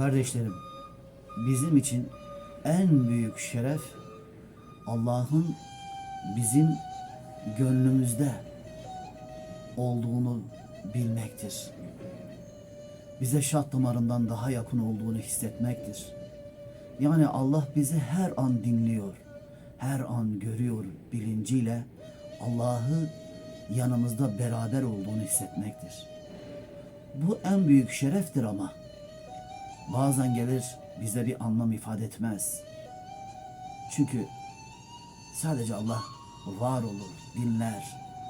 Kardeşlerim, bizim için en büyük şeref Allah'ın bizim gönlümüzde olduğunu bilmektir. Bize şah damarından daha yakın olduğunu hissetmektir. Yani Allah bizi her an dinliyor, her an görüyor bilinciyle Allah'ı yanımızda beraber olduğunu hissetmektir. Bu en büyük şereftir ama bazen gelir bize bir anlam ifade etmez. Çünkü sadece Allah var olur, dinler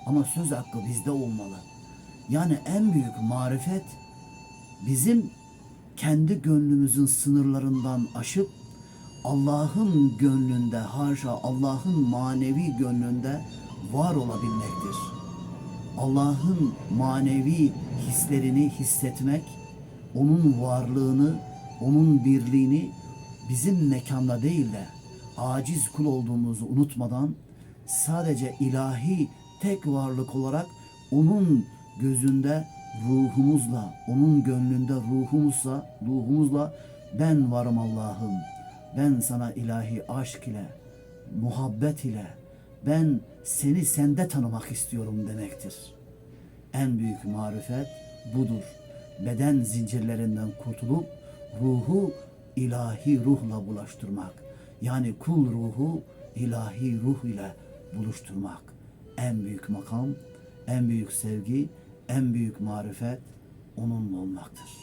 ama söz hakkı bizde olmalı. Yani en büyük marifet bizim kendi gönlümüzün sınırlarından aşıp Allah'ın gönlünde haşa Allah'ın manevi gönlünde var olabilmektir. Allah'ın manevi hislerini hissetmek, onun varlığını, onun birliğini bizim mekanda değil de aciz kul olduğumuzu unutmadan sadece ilahi tek varlık olarak onun gözünde ruhumuzla, onun gönlünde ruhumuzla, ruhumuzla ben varım Allah'ım. Ben sana ilahi aşk ile, muhabbet ile, ben seni sende tanımak istiyorum demektir. En büyük marifet budur. Beden zincirlerinden kurtulup ruhu ilahi ruhla bulaştırmak. Yani kul ruhu ilahi ruh ile buluşturmak. En büyük makam, en büyük sevgi, en büyük marifet onunla olmaktır.